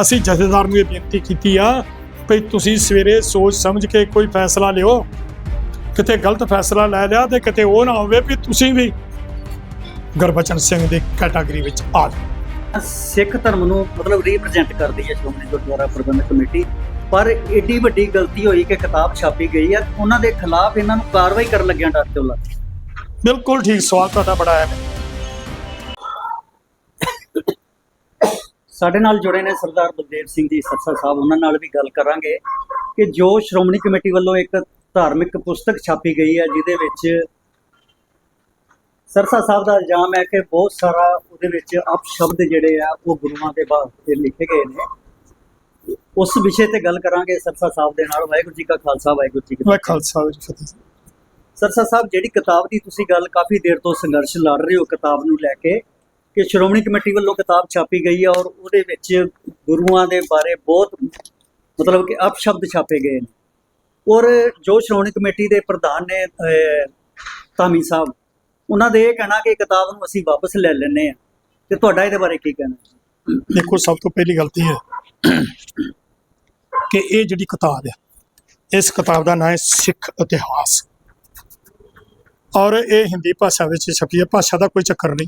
ਅਸੀਂ ਜਥੇਦਾਰ ਨੂੰ ਇਹ ਬੇਨਤੀ ਕੀਤੀ ਆ ਵੀ ਤੁਸੀਂ ਸਵੇਰੇ ਸੋਚ ਸਮਝ ਕੇ ਕੋਈ ਫੈਸਲਾ ਲਿਓ। ਕਿਤੇ ਗਲਤ ਫੈਸਲਾ ਲੈ ਲਿਆ ਤੇ ਕਿਤੇ ਉਹ ਨਾ ਹੋਵੇ ਵੀ ਤੁਸੀਂ ਵੀ ਗੁਰਬਚਨ ਸਿੰਘ ਦੀ ਕੈਟਾਗਰੀ ਵਿੱਚ ਆ ਜਾਓ। ਸਿੱਖ ਧਰਮ ਨੂੰ ਮਤਲਬ ਰਿਪਰੈਜ਼ੈਂਟ ਕਰਦੀ ਹੈ ਸ਼੍ਰੋਮਣੀ ਗੁਰਦੁਆਰਾ ਪ੍ਰਬੰਧਕ ਕਮੇਟੀ ਪਰ ਏਡੀ ਵੱਡੀ ਗਲਤੀ ਹੋਈ ਕਿ ਕਿਤਾਬ ਛਾਪੀ ਗਈ ਹੈ ਉਹਨਾਂ ਦੇ ਖਿਲਾਫ ਇਹਨਾਂ ਨੂੰ ਕਾਰਵਾਈ ਕਰਨ ਲੱਗਿਆ ਡਰ ਤੋਂ ਲੱਗ ਬਿਲਕੁਲ ਠੀਕ ਸਵਾਲ ਤੁਹਾਡਾ ਬੜਾ ਹੈ। ਸਾਡੇ ਨਾਲ ਜੁੜੇ ਨੇ ਸਰਦਾਰ ਬਲਦੇਵ ਸਿੰਘ ਜੀ ਸਰਸਾ ਸਾਹਿਬ। ਉਹਨਾਂ ਨਾਲ ਵੀ ਗੱਲ ਕਰਾਂਗੇ ਕਿ ਜੋ ਸ਼੍ਰੋਮਣੀ ਕਮੇਟੀ ਵੱਲੋਂ ਇੱਕ ਧਾਰਮਿਕ ਪੁਸਤਕ ਛਾਪੀ ਗਈ ਹੈ ਜਿਹਦੇ ਵਿੱਚ ਸਰਸਾ ਸਾਹਿਬ ਦਾ ਇਲਜ਼ਾਮ ਹੈ ਕਿ ਬਹੁਤ ਸਾਰਾ ਉਹਦੇ ਵਿੱਚ ਅਪਸ਼ਬਦ ਜਿਹੜੇ ਆ ਉਹ ਗੁਰੂਆਂ ਦੇ ਬਾਅਦ ਤੇ ਲਿਖੇ ਗਏ ਨੇ। ਉਸ ਵਿਸ਼ੇ ਤੇ ਗੱਲ ਕਰਾਂਗੇ ਸਰਸਾ ਸਾਹਿਬ ਦੇ ਨਾਲ। ਵਾਹਿਗੁਰੂ ਜੀ ਕਾ ਖਾਲਸਾ ਵਾਹਿਗੁਰੂ ਜੀ ਕੀ ਖਾਲਸਾ ਜੀ ਫਤਿਹ। ਸਰਸਾ ਸਾਹਿਬ ਜਿਹੜੀ ਕਿਤਾਬ ਦੀ ਤੁਸੀਂ ਗੱਲ ਕਾਫੀ ਦੇਰ ਤੋਂ ਸੰਘਰਸ਼ ਲੜ ਰਹੇ ਹੋ ਕਿਤਾਬ ਨੂੰ ਲੈ ਕੇ ਕਿ ਸ਼੍ਰੋਮਣੀ ਕਮੇਟੀ ਵੱਲੋਂ ਕਿਤਾਬ ਛਾਪੀ ਗਈ ਹੈ ਔਰ ਉਹਦੇ ਵਿੱਚ ਗੁਰੂਆਂ ਦੇ ਬਾਰੇ ਬਹੁਤ ਮਤਲਬ ਕਿ ਅਪਸ਼ਬਦ ਛਾਪੇ ਗਏ ਨੇ। ਔਰ ਜੋ ਸ਼੍ਰੋਮਣੀ ਕਮੇਟੀ ਦੇ ਪ੍ਰਧਾਨ ਨੇ ਅਹ, ਧਾਮੀ ਸਾਹਿਬ ਉਹਨਾਂ ਦੇ ਇਹ ਕਹਿਣਾ ਕਿ ਕਿਤਾਬ ਨੂੰ ਅਸੀਂ ਵਾਪਸ ਲੈ ਲੈਣੇ ਆ ਤੇ ਤੁਹਾਡਾ ਇਹਦੇ ਬਾਰੇ ਕੀ ਕਹਿਣਾ? ਦੇਖੋ ਸਭ ਤੋਂ ਪਹਿਲੀ ਗਲਤੀ ਹੈ ਕਿ ਇਹ ਜਿਹੜੀ ਕਿਤਾਬ ਹੈ ਇਸ ਕਿਤਾਬ ਦਾ ਨਾਮ ਹੈ ਸਿੱਖ ਇਤਿਹਾਸ। ਔਰ ਇਹ ਹਿੰਦੀ ਭਾਸ਼ਾ ਵਿੱਚ ਛਪੀ ਹੈ ਭਾਸ਼ਾ ਦਾ ਕੋਈ ਚੱਕਰ ਨਹੀਂ।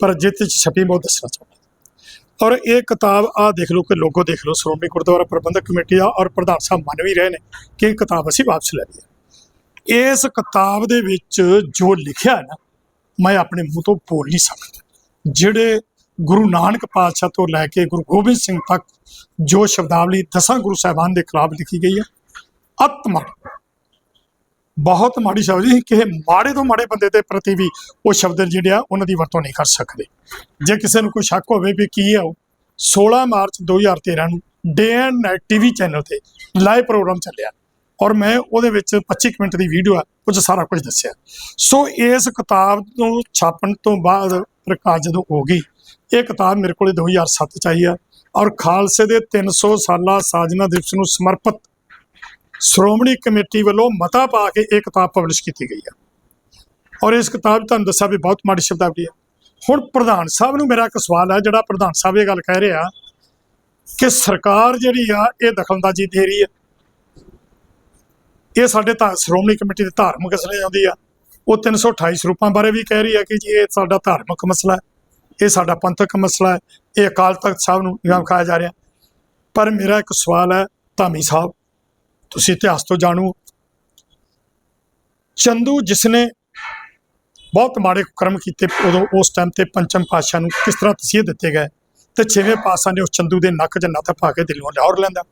ਪਰ ਜਿੱਤ 'ਚ ਛਪੀ ਮੈਂ ਉਹ ਦੱਸਣਾ ਚਾਹੁੰਦਾ। ਔਰ ਇਹ ਕਿਤਾਬ ਆ ਦੇਖ ਲਓ ਕਿ ਲੋਗੋ ਦੇਖ ਲਓ, ਸ਼੍ਰੋਮਣੀ ਗੁਰਦੁਆਰਾ ਪ੍ਰਬੰਧਕ ਕਮੇਟੀ ਦਾ ਔਰ ਪ੍ਰਧਾਨ ਸਾਹਿਬ ਮੰਨ ਵੀ ਰਹੇ ਨੇ ਕਿ ਇਹ ਕਿਤਾਬ ਅਸੀਂ ਵਾਪਸ ਲੈ ਲਈਏ। ਇਸ ਕਿਤਾਬ ਦੇ ਵਿੱਚ ਜੋ ਲਿਖਿਆ ਨਾ, ਮੈਂ ਆਪਣੇ ਮੂੰਹ ਤੋਂ ਬੋਲ ਨਹੀਂ ਸਕਦਾ। ਜਿਹੜੇ ਗੁਰੂ ਨਾਨਕ ਪਾਤਸ਼ਾਹ ਤੋਂ ਲੈ ਕੇ ਗੁਰੂ ਗੋਬਿੰਦ ਸਿੰਘ ਤੱਕ ਜੋ ਸ਼ਬਦਾਵਲੀ ਦਸਾਂ ਗੁਰੂ ਸਾਹਿਬਾਨ ਦੇ ਖਿਲਾਫ ਲਿਖੀ ਗਈ ਹੈ ਅਤ ਬਹੁਤ ਮਾੜੀ ਸ਼ਬਦ ਜੀ ਕਿ ਮਾੜੇ ਤੋਂ ਮਾੜੇ ਬੰਦੇ ਦੇ ਪ੍ਰਤੀ ਵੀ ਉਹ ਸ਼ਬਦ ਜਿਹੜੇ ਆ, ਉਹਨਾਂ ਦੀ ਵਰਤੋਂ ਨਹੀਂ ਕਰ ਸਕਦੇ। ਜੇ ਕਿਸੇ ਨੂੰ ਕੋਈ ਸ਼ੱਕ ਹੋਵੇ ਵੀ ਕੀ ਆ ਉਹ 16 ਮਾਰਚ 2013 ਨੂੰ day and night TV channel ਤੇ ਲਾਈਵ ਪ੍ਰੋਗਰਾਮ ਚੱਲਿਆ ਔਰ ਮੈਂ ਉਹਦੇ ਵਿੱਚ 25 ਕੁ ਮਿੰਟ ਦੀ ਵੀਡੀਓ ਆ, ਕੁਝ ਸਾਰਾ ਕੁਝ ਦੱਸਿਆ। ਸੋ ਇਸ ਕਿਤਾਬ ਨੂੰ ਛਾਪਣ ਤੋਂ ਬਾਅਦ ਪ੍ਰਕਾਸ਼ ਜਦੋਂ ਹੋ ਗਈ, ਇਹ ਕਿਤਾਬ ਮੇਰੇ ਕੋਲੇ 2007 ਚ ਆਈ ਆ ਔਰ ਖਾਲਸੇ ਦੇ 300 ਸਾਲਾ ਸਾਜਨਾ ਦਿਵਸ ਨੂੰ ਸਮਰਪਿਤ ਸ਼੍ਰੋਮਣੀ ਕਮੇਟੀ ਵੱਲੋਂ ਮਤਾ ਪਾ ਕੇ ਇਹ ਕਿਤਾਬ ਪਬਲਿਸ਼ ਕੀਤੀ ਗਈ ਆ। ਔਰ ਇਸ ਕਿਤਾਬ ਤੁਹਾਨੂੰ ਦੱਸਿਆ ਵੀ ਬਹੁਤ ਮਾੜੀ ਸ਼ਬਦਾਵਲੀ ਆ। ਹੁਣ ਪ੍ਰਧਾਨ ਸਾਹਿਬ ਨੂੰ ਮੇਰਾ ਇੱਕ ਸਵਾਲ ਹੈ ਜਿਹੜਾ ਪ੍ਰਧਾਨ ਸਾਹਿਬ ਇਹ ਗੱਲ ਕਹਿ ਰਿਹਾ ਕਿ ਸਰਕਾਰ ਜਿਹੜੀ ਆ, ਇਹ ਦਖਲਅੰਦਾਜ਼ੀ ਦੇ ਰਹੀ ਹੈ ਇਹ ਸਾਡੇ ਤਾਂ ਸ਼੍ਰੋਮਣੀ ਕਮੇਟੀ ਦੇ ਧਾਰਮਿਕ ਮਸਲੇ ਆਉਂਦੀ ਆ। ਉਹ 328 ਸਰੂਪਾਂ ਬਾਰੇ ਵੀ ਕਹਿ ਰਹੀ ਆ ਕਿ ਜੀ ਇਹ ਸਾਡਾ ਧਾਰਮਿਕ ਮਸਲਾ ਹੈ, ਇਹ ਸਾਡਾ ਪੰਥਕ ਮਸਲਾ ਹੈ, ਇਹ ਅਕਾਲ ਤਖਤ ਸਾਹਿਬ ਨੂੰ ਨਿਗਾਹ ਖਾਇਆ ਜਾ ਰਿਹਾ। ਪਰ ਮੇਰਾ ਇੱਕ ਸਵਾਲ ਹੈ ਧਾਮੀ ਸਾਹਿਬ ਤੁਸੀਂ ਇਤਿਹਾਸ ਤੋਂ ਜਾਣੂ ਚੰਦੂ ਜਿਸਨੇ ਬਹੁਤ ਮਾੜੇ ਕਰਮ ਕੀਤੇ ਉਦੋਂ ਉਸ ਟਾਈਮ ਤੇ ਪੰਚਮ ਪਾਤਸ਼ਾਹ ਨੂੰ ਕਿਸ ਤਰ੍ਹਾਂ ਤਸੀਹੇ ਦਿੱਤੇ ਗਏ ਤੇ ਛੇਵੇਂ ਪਾਤਸ਼ਾਹ ਨੇ ਉਸ ਚੰਦੂ ਦੇ ਨੱਕ 'ਚ ਨੱਥ ਪਾ ਕੇ ਦਿਲੋਂ ਲਾਹੌਰ ਲੈਂਦਾ।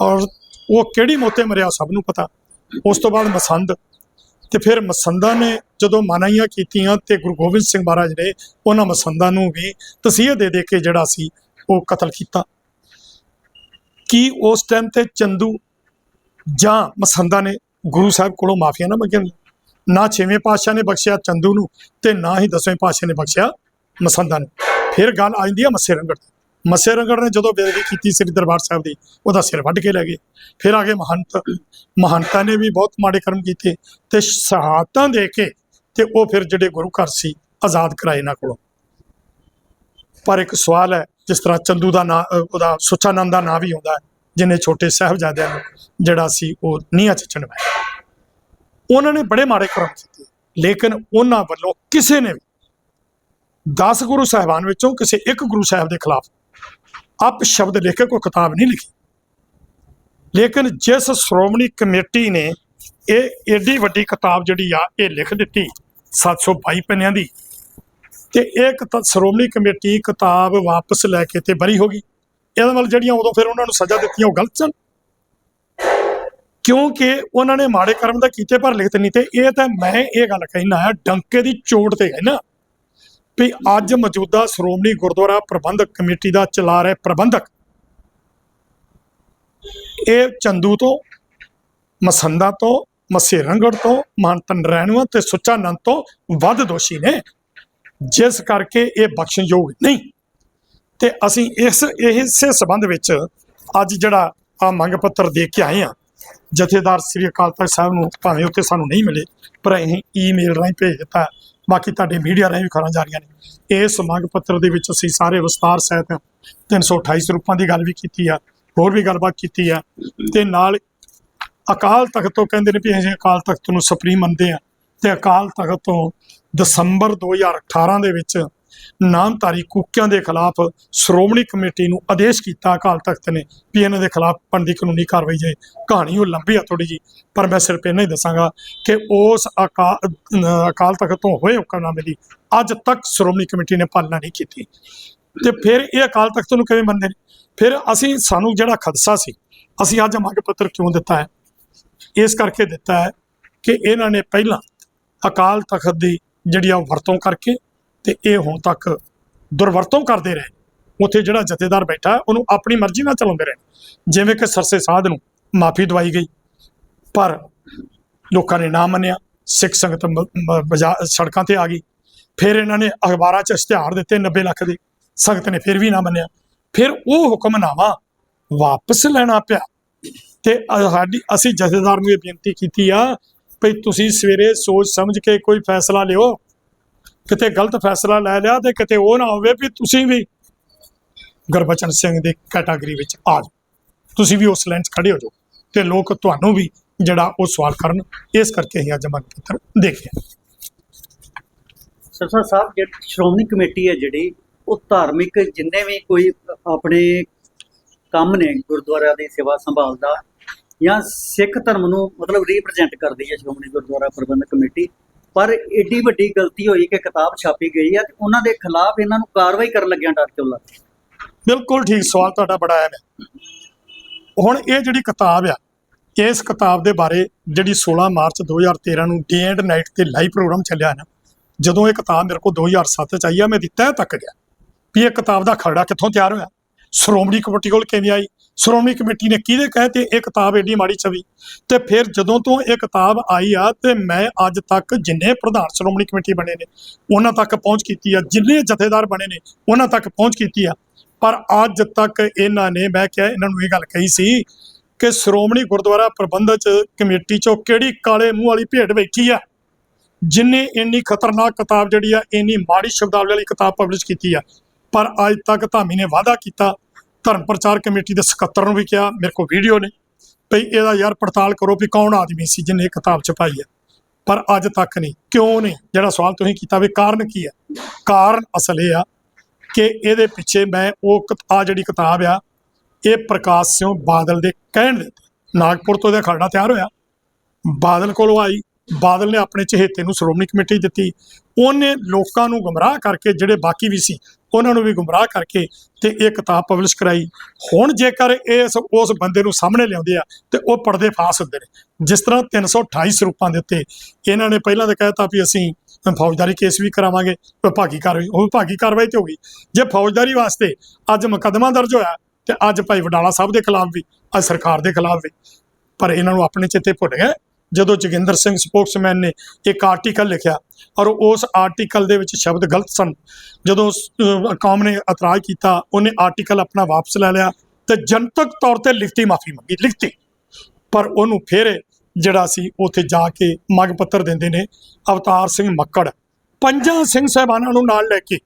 ਔਰ ਉਹ ਕਿਹੜੀ ਮੋਤੇ ਮਰਿਆ ਸਭ ਨੂੰ ਪਤਾ। ਉਸ ਤੋਂ ਬਾਅਦ ਮਸੰਦ ਤੇ ਫਿਰ ਮਸੰਦਾਂ ਨੇ ਜਦੋਂ ਮਨਾਈਆਂ ਕੀਤੀਆਂ ਤੇ ਗੁਰੂ ਗੋਬਿੰਦ ਸਿੰਘ ਮਹਾਰਾਜ ਨੇ ਉਹਨਾਂ ਮਸੰਦਾਂ ਨੂੰ ਵੀ ਤਸੀਹੇ ਦੇ ਦੇ ਕੇ ਜਿਹੜਾ ਸੀ ਉਹ ਕਤਲ ਕੀਤਾ। ਕੀ ਉਸ ਟਾਈਮ ਤੇ ਚੰਦੂ ਜਾਂ ਮਸੰਦਾਂ ਨੇ ਗੁਰੂ ਸਾਹਿਬ ਕੋਲੋਂ ਮਾਫੀਆਂ ਨਾ ਮੰਗਣ ਨਾ। ਛੇਵੇਂ ਪਾਤਸ਼ਾਹ ਨੇ ਬਖਸ਼ਿਆ ਚੰਦੂ ਨੂੰ ਤੇ ਨਾ ਹੀ ਦਸਵੇਂ ਪਾਤਸ਼ਾਹ ਨੇ ਬਖਸ਼ਿਆ ਮਸੰਦਾਂ ਨੂੰ। ਫਿਰ ਗੱਲ ਆ ਜਾਂਦੀ ਹੈ ਮੱਸੇ ਰੰਗੜ ਦੀ। ਮੱਸੇ ਰੰਗੜ ਨੇ ਜਦੋਂ ਬੇਦਬੀ ਕੀਤੀ ਸ੍ਰੀ ਦਰਬਾਰ ਸਾਹਿਬ ਦੀ ਉਹਦਾ ਸਿਰ ਵੱਢ ਕੇ ਲੈ ਗਏ। ਫਿਰ ਆ ਗਏ ਮਹੰਤ। ਮਹੰਤਾਂ ਨੇ ਵੀ ਬਹੁਤ ਮਾੜੇ ਕਰਮ ਕੀਤੇ ਤੇ ਸ਼ਹਾਦਤਾਂ ਦੇ ਕੇ ਤੇ ਉਹ ਫਿਰ ਜਿਹੜੇ ਗੁਰੂ ਘਰ ਸੀ ਆਜ਼ਾਦ ਕਰਾਏ ਇਹਨਾਂ ਕੋਲੋਂ। ਪਰ ਇੱਕ ਸਵਾਲ ਹੈ ਜਿਸ ਤਰ੍ਹਾਂ ਚੰਦੂ ਦਾ ਨਾਂ ਅ, ਉਹਦਾ ਸੁੱਚਾਨੰਦ ਦਾ ਨਾਂ ਵੀ ਆਉਂਦਾ ਹੈ। ਜਿਨੇ ਛੋਟੇ ਸਾਹਿਬਜ਼ਾਦਿਆਂ ਨੂੰ ਜਿਹੜਾ ਸੀ ਉਹ ਨੀਹਾਂ ਚ ਚਣਵਾਇਆ। ਉਹਨਾਂ ਨੇ ਬੜੇ ਮਾੜੇ ਕਰਮ ਕੀਤੇ, ਲੇਕਿਨ ਉਹਨਾਂ ਵੱਲੋਂ ਕਿਸੇ ਨੇ ਵੀ 10 ਗੁਰੂ ਸਾਹਿਬਾਨ ਵਿੱਚੋਂ ਕਿਸੇ ਇੱਕ ਗੁਰੂ ਸਾਹਿਬ ਦੇ ਖਿਲਾਫ ਅਪ ਸ਼ਬਦ ਲਿਖ ਕੇ ਕੋਈ ਕਿਤਾਬ ਨਹੀਂ ਲਿਖੀ। ਲੇਕਿਨ ਜਿਸ ਸ਼੍ਰੋਮਣੀ ਕਮੇਟੀ ਨੇ ਇਹ ਏਡੀ ਵੱਡੀ ਕਿਤਾਬ ਜਿਹੜੀ ਆ, ਇਹ ਲਿਖ ਦਿੱਤੀ 722 ਪੰਨਿਆਂ ਦੀ ਤੇ ਇਹ ਕਿਤਾ- ਸ਼੍ਰੋਮਣੀ ਕਮੇਟੀ ਕਿਤਾਬ ਵਾਪਸ ਲੈ ਕੇ ਤੇ ਬਰੀ ਹੋ ਗਈ। ਇਹਦੇ ਨਾਲ ਜਿਹੜੀਆਂ ਉਦੋਂ ਫਿਰ ਉਹਨਾਂ ਨੂੰ ਸਜ਼ਾ ਦਿੱਤੀਆਂ ਉਹ ਗਲਤ ਸਨ। ਕਿਉਂਕਿ ਉਹਨਾਂ ਨੇ ਮਾੜੇ ਕਰਮ ਤਾਂ ਕੀਤੇ ਪਰ ਲਿਖਤ ਨਹੀਂ ਤੇ ਇਹ ਤਾਂ ਮੈਂ ਇਹ ਗੱਲ ਕਹਿਣਾ ਹੈ, ਡੰਕੇ ਦੀ ਚੋਟ ਤੇ ਹੈ ਨਾ, ਵੀ ਅੱਜ ਮੌਜੂਦਾ ਸ਼੍ਰੋਮਣੀ ਗੁਰਦੁਆਰਾ ਪ੍ਰਬੰਧਕ ਕਮੇਟੀ ਦਾ ਚਲਾ ਰਿਹਾ ਪ੍ਰਬੰਧਕ। ਇਹ ਚੰਦੂ ਤੋਂ, ਮਸੰਦਾ ਤੋਂ ਮਸੇ ਤੋਂ ਮਹੰਤਨ ਰਹਿਣੂਆ ਤੇ ਸੁੱਚਾਨੰਦ ਤੋਂ ਵੱਧ ਦੋਸ਼ੀ ਨੇ, ਜਿਸ ਕਰਕੇ ਇਹ ਬਖਸ਼ਣਯੋਗ ਨਹੀਂ। ਤੇ ਅਸੀਂ ਇਸ, ਇਸੇ ਸਬੰਧ ਵਿੱਚ ਅੱਜ ਜਿਹੜਾ ਆ ਮੰਗ ਪੱਤਰ ਦੇ ਕੇ ਆਏ ਆ ਜਥੇਦਾਰ ਸ੍ਰੀ ਅਕਾਲ ਤਖਤ ਸਾਹਿਬ ਨੂੰ ਭਾਵੇਂ ਉੱਤੇ ਸਾਨੂੰ ਨਹੀਂ ਮਿਲੇ, ਪਰ ਅਸੀਂ ਈਮੇਲ ਰਾਹੀਂ ਭੇਜ ਦਿੱਤਾ, ਬਾਕੀ ਤੁਹਾਡੇ ਮੀਡੀਆ ਰਾਹੀਂ ਵੀ ਖਬਰਾਂ ਜਾ ਰਹੀਆਂ ਨੇ। ਇਸ ਮੰਗ ਪੱਤਰ ਦੇ ਵਿੱਚ ਅਸੀਂ ਸਾਰੇ ਵਿਸਤਾਰ ਸਹਿਤ 328 ਸਰੂਪਾਂ ਦੀ ਗੱਲ ਵੀ ਕੀਤੀ ਆ, ਹੋਰ ਵੀ ਗੱਲਬਾਤ ਕੀਤੀ ਆ, ਤੇ ਨਾਲ ਅਕਾਲ ਤਖਤ ਤੋਂ ਕਹਿੰਦੇ ਨੇ ਵੀ ਅਸੀਂ ਅਕਾਲ ਤਖਤ ਨੂੰ ਸੁਪਰੀਮ ਮੰਨਦੇ ਆ ਤੇ ਅਕਾਲ ਤਖਤ ਤੋਂ ਦਸੰਬਰ 2018 ਦੇ ਵਿੱਚ ਨਾਮਧਾਰੀ ਕੂਕਿਆਂ ਦੇ ਖਿਲਾਫ ਸ਼੍ਰੋਮਣੀ ਕਮੇਟੀ ਨੂੰ ਆਦੇਸ਼ ਕੀਤਾ, ਅਕਾਲ ਤਖਤ ਨੇ ਵੀ ਇਹਨਾਂ ਦੇ ਖਿਲਾਫ ਬਣਦੀ ਕਾਨੂੰਨੀ ਕਾਰਵਾਈ ਜੇ। ਕਹਾਣੀ ਉਹ ਲੰਬੀ ਆ ਥੋੜੀ ਜੀ ਪਰ ਮੈਂ ਸਿਰਫ ਇੰਨਾ ਹੀ ਦੱਸਾਂਗਾ ਕਿ ਉਸ ਅਕਾ- ਅਕਾਲ ਤਖਤ ਤੋਂ ਹੋਏ ਹੁਕਮਨਾਮੇ ਦੀ ਅੱਜ ਤੱਕ ਸ਼੍ਰੋਮਣੀ ਕਮੇਟੀ ਨੇ ਪਾਲਣਾ ਨਹੀਂ ਕੀਤੀ। ਤੇ ਫਿਰ ਇਹ ਅਕਾਲ ਤਖਤ ਨੂੰ ਕਿਵੇਂ ਮੰਨਦੇ ਨੇ? ਫਿਰ ਅਸੀਂ, ਸਾਨੂੰ ਜਿਹੜਾ ਖਦਸ਼ਾ ਸੀ, ਅਸੀਂ ਅੱਜ ਮੰਗ ਪੱਤਰ ਕਿਉਂ ਦਿੱਤਾ ਹੈ? ਇਸ ਕਰਕੇ ਦਿੱਤਾ ਹੈ ਕਿ ਇਹਨਾਂ ਨੇ ਪਹਿਲਾਂ ਅਕਾਲ ਤਖਤ ਦੀ ਜਿਹੜੀ ਆ ਉਹ ਵਰਤੋਂ ਕਰਕੇ ਤੇ ਇਹ ਹੁਣ ਤੱਕ ਦੁਰਵਰਤੋਂ ਕਰਦੇ ਰਹੇ। ਉੱਥੇ ਜਿਹੜਾ ਜਥੇਦਾਰ ਬੈਠਾ, ਉਹਨੂੰ ਆਪਣੀ ਮਰਜ਼ੀ ਨਾਲ ਚਲਾਉਂਦੇ ਰਹੇ। ਜਿਵੇਂ ਕਿ ਸਰਸੇ ਸਾਧ ਨੂੰ ਮਾਫੀ ਦਵਾਈ ਗਈ, ਪਰ ਲੋਕਾਂ ਨੇ ਨਾ ਮੰਨਿਆ। ਸਿੱਖ ਸੰਗਤ ਸੜਕਾਂ ਤੇ ਆ ਗਈ। ਫਿਰ ਇਹਨਾਂ ਨੇ ਅਖਬਾਰਾਂ 'ਚ ਇਸ਼ਤਿਹਾਰ ਦਿੱਤੇ 90 ਲੱਖ ਦੇ। ਸੰਗਤ ਨੇ ਫਿਰ ਵੀ ਨਾ ਮੰਨਿਆ। ਫਿਰ ਉਹ ਹੁਕਮਨਾਮਾ ਵਾਪਸ ਲੈਣਾ ਪਿਆ। ਤੇ ਸਾਡੀ, ਅਸੀਂ ਜਥੇਦਾਰ ਨੂੰ ਇਹ ਬੇਨਤੀ ਕੀਤੀ ਆ, ਭਈ ਤੁਸੀਂ ਸਵੇਰੇ ਸੋਚ ਸਮਝ ਕੇ ਕੋਈ ਫੈਸਲਾ ਲਿਓ। ਕਿਤੇ ਗਲਤ ਫੈਸਲਾ ਲੈ ਲਿਆ ਤੇ ਕਿਤੇ ਉਹ ਨਾ ਹੋਵੇ ਵੀ ਤੁਸੀਂ ਵੀ ਗੁਰਬਚਨ ਸਿੰਘ ਦੀ ਕੈਟਾਗਰੀ ਵਿੱਚ ਆ ਜਾਓ। ਤੁਸੀਂ ਵੀ ਉਸ ਲਾਈਨ 'ਚ ਖੜੇ ਹੋ ਜਾਓ ਤੇ ਲੋਕ ਤੁਹਾਨੂੰ ਵੀ ਜਿਹੜਾ ਉਹ ਸਵਾਲ ਕਰਨ। ਇਸ ਕਰਕੇ ਅਸੀਂ ਅੱਜ ਮੰਗ ਪੱਤਰ ਦੇਖਿਆ ਸਰਸਾ ਸਾਹਿਬ, ਜਿਹੜੀ ਸ਼੍ਰੋਮਣੀ ਕਮੇਟੀ ਹੈ ਜਿਹੜੀ, ਉਹ ਧਾਰਮਿਕ ਜਿੰਨੇ ਵੀ ਕੋਈ ਆਪਣੇ ਕੰਮ ਨੇ ਗੁਰਦੁਆਰਿਆਂ ਦੀ ਸੇਵਾ ਸੰਭਾਲ ਦਾ ਜਾਂ ਸਿੱਖ ਧਰਮ ਨੂੰ ਮਤਲਬ ਰਿਪਰੈਜ਼ੈਂਟ ਕਰਦੀ ਹੈ ਸ਼੍ਰੋਮਣੀ ਗੁਰਦੁਆਰਾ ਪ੍ਰਬੰਧਕ ਕਮੇਟੀ ਪਰ ਏਡੀ ਵੱਡੀ ਗਲਤੀ ਹੋਈ ਕਿ ਕਿਤਾਬ ਛਾਪੀ ਗਈ ਹੈ ਤੇ ਉਹਨਾਂ ਦੇ ਖਿਲਾਫ ਇਹਨਾਂ ਨੂੰ ਕਾਰਵਾਈ ਕਰਨ ਲੱਗਿਆ ਡਾਕਟਰ ਕਿਉਂ ਬਿਲਕੁਲ ਠੀਕ ਸਵਾਲ ਤੁਹਾਡਾ ਬੜਾ ਹੈ ਹੁਣ ਇਹ ਜਿਹੜੀ ਕਿਤਾਬ ਆ, ਇਸ ਕਿਤਾਬ ਦੇ ਬਾਰੇ ਜਿਹੜੀ 16 ਮਾਰਚ 2013 ਨੂੰ ਡੇ ਐਂਡ ਨਾਈਟ ਤੇ ਲਾਈਵ ਪ੍ਰੋਗਰਾਮ ਚੱਲਿਆ ਨਾ, ਜਦੋਂ ਇਹ ਕਿਤਾਬ ਮੇਰੇ ਕੋਲ 2007 ਚ ਆਈ ਆ, ਮੈਂ ਦਿੱਤਾ ਤੱਕ ਗਿਆ। ਵੀ ਇਹ ਕਿਤਾਬ ਦਾ ਖਰੜਾ ਕਿੱਥੋਂ ਤਿਆਰ ਹੋਇਆ? ਸ਼੍ਰੋਮਣੀ ਕਮੇਟੀ ਕੋਲ ਕਿਵੇਂ ਆਈ? ਸ਼੍ਰੋਮਣੀ ਕਮੇਟੀ ਨੇ ਕਿਹਦੇ ਕਹੇ ਤੇ ਇਹ ਕਿਤਾਬ ਏਡੀ ਮਾੜੀ ਛਵੀ? ਤੇ ਫਿਰ ਜਦੋਂ ਤੋਂ ਇਹ ਕਿਤਾਬ ਆਈ ਆ, ਤੇ ਮੈਂ ਅੱਜ ਤੱਕ ਜਿੰਨੇ ਪ੍ਰਧਾਨ ਸ਼੍ਰੋਮਣੀ ਕਮੇਟੀ ਬਣੇ ਨੇ, ਉਹਨਾਂ ਤੱਕ ਪਹੁੰਚ ਕੀਤੀ ਆ। ਜਿੰਨੇ ਜਥੇਦਾਰ ਬਣੇ ਨੇ, ਉਹਨਾਂ ਤੱਕ ਪਹੁੰਚ ਕੀਤੀ ਆ। ਪਰ ਅੱਜ ਤੱਕ ਇਹਨਾਂ ਨੇ, ਮੈਂ ਕਿਹਾ ਇਹਨਾਂ ਨੂੰ ਇਹ ਗੱਲ ਕਹੀ ਸੀ ਕਿ ਸ਼੍ਰੋਮਣੀ ਗੁਰਦੁਆਰਾ ਪ੍ਰਬੰਧਕ ਕਮੇਟੀ ਚੋਂ ਕਿਹੜੀ ਕਾਲੇ ਮੂੰਹ ਵਾਲੀ ਭੇਡ ਬੈਠੀ ਆ? ਜਿਨੇ ਇੰਨੀ ਖਤਰਨਾਕ ਕਿਤਾਬ ਜਿਹੜੀ ਆ, ਇੰਨੀ ਮਾੜੀ ਸ਼ਬਦਾਵਲੀ ਵਾਲੀ ਕਿਤਾਬ ਪਬਲਿਸ਼ ਕੀਤੀ ਆ। ਪਰ ਅੱਜ ਤੱਕ ਧਾਮੀ ਨੇ ਵਾਅਦਾ ਕੀਤਾ ਧਰਮ ਪ੍ਰਚਾਰ ਕਮੇਟੀ ਦੇ ਸਕੱਤਰ ਨੂੰ ਵੀ ਕਿਹਾ, ਮੇਰੇ ਕੋਲ ਵੀਡੀਓ ਨੇ, ਭਈ ਇਹਦਾ ਯਾਰ ਪੜਤਾਲ ਕਰੋ ਵੀ ਕੌਣ ਆਦਮੀ ਸੀ ਜਿਹਨੇ ਇਹ ਕਿਤਾਬ ਛਪਾਈ ਹੈ। ਪਰ ਅੱਜ ਤੱਕ ਨਹੀਂ, ਕਿਉਂ ਨਹੀਂ? ਜਿਹੜਾ ਸਵਾਲ ਤੁਸੀਂ ਕੀਤਾ ਵੀ ਕਾਰਨ ਕੀ ਹੈ? ਕਾਰਨ ਅਸਲ ਇਹ ਆ ਕਿ ਇਹਦੇ ਪਿੱਛੇ ਮੈਂ ਉਹ ਆ ਜਿਹੜੀ ਕਿਤਾਬ ਆ, ਇਹ ਪ੍ਰਕਾਸ਼ ਸਿੰਘ ਬਾਦਲ ਦੇ ਕਹਿਣ ਦੇ ਨਾਗਪੁਰ ਤੋਂ ਇਹਦਾ ਖਰੜਾ ਤਿਆਰ ਹੋਇਆ। ਬਾਦਲ ਕੋਲੋਂ ਆਈ, ਬਾਦਲ ਨੇ ਆਪਣੇ ਚਹੇਤੇ ਨੂੰ ਸ਼੍ਰੋਮਣੀ ਕਮੇਟੀ ਦਿੱਤੀ। ਉਹਨੇ ਲੋਕਾਂ ਨੂੰ ਗੁੰਮਰਾਹ ਕਰਕੇ ਜਿਹੜੇ ਬਾਕੀ ਵੀ ਸੀ ਉਹਨਾਂ ਨੂੰ ਵੀ ਗੁੰਮਰਾਹ ਕਰਕੇ ਤੇ ਇਹ ਕਿਤਾਬ ਪਬਲਿਸ਼ ਕਰਾਈ। ਹੁਣ ਜੇਕਰ ਇਸ, ਉਸ ਬੰਦੇ ਨੂੰ ਸਾਹਮਣੇ ਲਿਆਉਂਦੇ ਆ, ਤੇ ਉਹ ਪਰਦੇ ਫਾਸ ਹੁੰਦੇ ਨੇ। ਜਿਸ ਤਰ੍ਹਾਂ 328 ਸਰੂਪਾਂ ਦੇ ਉੱਤੇ ਇਹਨਾਂ ਨੇ ਪਹਿਲਾਂ ਤਾਂ ਕਹਿਤਾ ਵੀ ਅਸੀਂ ਫੌਜਦਾਰੀ ਕੇਸ ਵੀ ਕਰਾਵਾਂਗੇ, ਵਿਭਾਗੀ ਕਾਰਵਾਈ, ਉਹ ਵਿਭਾਗੀ ਕਾਰਵਾਈ ਤੇ ਹੋ ਗਈ। ਜੇ ਫੌਜਦਾਰੀ ਵਾਸਤੇ ਅੱਜ ਮੁਕੱਦਮਾ ਦਰਜ ਹੋਇਆ, ਤੇ ਅੱਜ ਭਾਈ ਵਡਾਲਾ ਸਾਹਿਬ ਦੇ ਖਿਲਾਫ ਵੀ, ਅੱਜ ਸਰਕਾਰ ਦੇ ਖਿਲਾਫ ਵੀ, ਪਰ ਇਹਨਾਂ ਨੂੰ ਆਪਣੇ ਚਿੱਤੇ ਭੁੱਲ ਗਏ। ਜਦੋਂ ਜੋਗਿੰਦਰ ਸਿੰਘ ਸਪੋਕਸਮੈਨ ਨੇ ਇੱਕ ਆਰਟੀਕਲ ਲਿਖਿਆ ਔਰ ਉਸ ਆਰਟੀਕਲ ਦੇ ਵਿੱਚ ਸ਼ਬਦ ਗਲਤ ਸਨ। ਜਦੋਂ ਕੌਮ ਨੇ ਇਤਰਾਜ਼ ਕੀਤਾ, ਉਹਨੇ ਆਰਟੀਕਲ ਆਪਣਾ ਵਾਪਸ ਲੈ ਲਿਆ ਤੇ ਜਨਤਕ ਤੌਰ ਤੇ ਲਿਖਤੀ, ਮਾਫੀ ਮੰਗੀ, ਲਿਖਤੀ। ਪਰ ਉਹਨੂੰ ਫਿਰ ਜਿਹੜਾ ਸੀ, ਉੱਥੇ ਜਾ ਕੇ ਮੰਗ ਪੱਤਰ ਦਿੰਦੇ ਨੇ, ਅਵਤਾਰ ਸਿੰਘ ਮੱਕੜ। ਪੰਜਾਂ ਸਿੰਘ ਸਾਹਿਬਾਨਾਂ ਨੂੰ ਨਾਲ ਲੈ ਕੇ,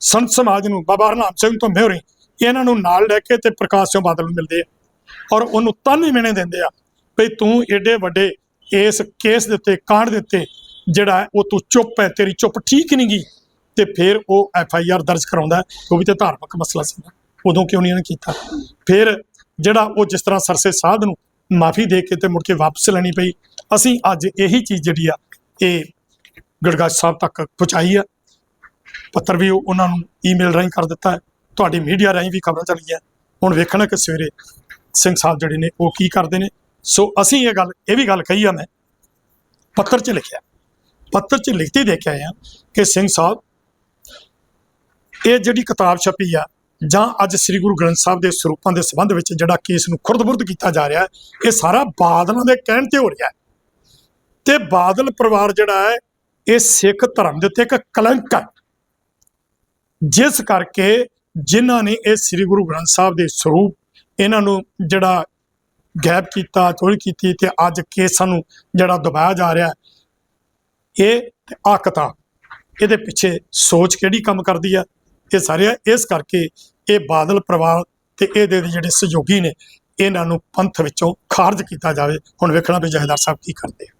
ਸੰਤ ਸਮਾਜ ਨੂੰ, ਬਾਬਾ ਹਰਨਾਮ ਸਿੰਘ ਤੋਂ ਮਿਹਰੀ, ਇਹਨਾਂ ਨੂੰ ਨਾਲ ਲੈ ਕੇ ਤੇ ਪ੍ਰਕਾਸ਼ ਸਿੰਘ ਬਾਦਲ ਨੂੰ ਮਿਲਦੇ ਆ। ਔਰ ਉਹਨੂੰ ਤਾਨੇ ਮਿਹਣੇ ਦਿੰਦੇ ਆ, ਵੀ ਤੂੰ ਏਡੇ ਵੱਡੇ ਇਸ ਕੇਸ ਦੇ ਉੱਤੇ, ਕਾਂਡ ਦੇ ਉੱਤੇ ਜਿਹੜਾ ਉਹ ਤੂੰ ਚੁੱਪ ਹੈ, ਤੇਰੀ ਚੁੱਪ ਠੀਕ ਨਹੀਂ ਗਈ ਤੇ ਫਿਰ ਉਹ ਐਫ ਆਈ ਆਰ ਦਰਜ ਕਰਾਉਂਦਾ ਉਹ ਵੀ ਤੇ ਧਾਰਮਿਕ ਮਸਲਾ ਸੀ ਉਦੋਂ ਕਿਉਂ ਨਹੀਂ ਇਹਨੇ ਕੀਤਾ? ਫਿਰ ਜਿਹੜਾ ਉਹ ਜਿਸ ਤਰ੍ਹਾਂ ਸਰਸੇ ਸਾਧ ਨੂੰ ਮਾਫੀ ਦੇ ਕੇ ਤੇ ਮੁੜ ਕੇ ਵਾਪਸ ਲੈਣੀ ਪਈ, ਅਸੀਂ ਅੱਜ ਇਹੀ ਚੀਜ਼ ਜਿਹੜੀ ਆ, ਇਹ ਗੜਗਾਜ ਸਾਹਿਬ ਤੱਕ ਪਹੁੰਚਾਈ ਆ। ਪੱਤਰ ਵੀ ਉਹਨਾਂ ਨੂੰ ਈਮੇਲ ਰਾਹੀਂ ਕਰ ਦਿੱਤਾ ਹੈ। ਤੁਹਾਡੀ ਮੀਡੀਆ ਰਾਹੀਂ ਵੀ ਖਬਰਾਂ ਚੱਲੀਆਂ। ਹੁਣ ਵੇਖਣਾ ਕਿ ਸਵੇਰੇ ਸਿੰਘ ਸਾਹਿਬ ਜਿਹੜੇ ਨੇ, ਉਹ ਕੀ ਕਰਦੇ ਨੇ? ਸੋ ਅਸੀਂ ਇਹ ਗੱਲ, ਇਹ ਵੀ ਗੱਲ ਕਹੀ ਆ ਮੈਂ। ਪੱਤਰ 'ਚ ਲਿਖਿਆ। ਪੱਤਰ 'ਚ ਲਿਖਤੀ ਦੇਖਿਆ ਆ ਕਿ ਸਿੰਘ ਸਾਹਿਬ, ਇਹ ਜਿਹੜੀ ਕਿਤਾਬ ਛਪੀ ਆ, ਜਾਂ ਅੱਜ ਸ੍ਰੀ ਗੁਰੂ ਗ੍ਰੰਥ ਸਾਹਿਬ ਦੇ ਸਰੂਪਾਂ ਦੇ ਸੰਬੰਧ ਵਿੱਚ ਜਿਹੜਾ ਕੇਸ ਨੂੰ ਖੁਰਦ-ਬੁਰਦ ਕੀਤਾ ਜਾ ਰਿਹਾ ਹੈ ਇਹ ਸਾਰਾ ਬਾਦਲਾਂ ਦੇ ਕਹਿਣ ਤੇ ਹੋ ਰਿਹਾ ਹੈ। ਤੇ ਬਾਦਲ ਪਰਿਵਾਰ ਜਿਹੜਾ ਹੈ, ਇਹ ਸਿੱਖ ਧਰਮ ਦੇ ਉੱਤੇ ਇੱਕ ਕਲੰਕ ਹੈ। ਜਿਸ ਕਰਕੇ ਜਿਨ੍ਹਾਂ ਨੇ ਇਹ ਸ੍ਰੀ ਗੁਰੂ ਗ੍ਰੰਥ ਸਾਹਿਬ ਦੇ ਸਰੂਪ, ਇਹਨਾਂ ਨੂੰ ਜਿਹੜਾ ਗੈਪ ਕੀਤਾ, ਚੋਰੀ ਕੀਤੀ ਤੇ ਅੱਜ ਕੇਸਾਂ ਨੂੰ ਜਿਹੜਾ ਦਬਾਇਆ ਜਾ ਰਿਹਾ ਇਹ ਤੇ ਆ ਇਹਦੇ ਪਿੱਛੇ ਸੋਚ ਕਿਹੜੀ ਕੰਮ ਕਰਦੀ ਆ ਇਹ ਸਾਰੇ ਇਸ ਕਰਕੇ ਇਹ ਬਾਦਲ ਪਰਿਵਾਰ ਤੇ ਇਹਦੇ ਜਿਹੜੇ ਸਹਿਯੋਗੀ ਨੇ, ਇਹਨਾਂ ਨੂੰ ਪੰਥ ਵਿੱਚੋਂ ਖਾਰਜ ਕੀਤਾ ਜਾਵੇ। ਹੁਣ ਵੇਖਣਾ ਵੀ ਜਹੇਦਾਰ ਸਾਹਿਬ ਕੀ ਕਰਦੇ ਆ।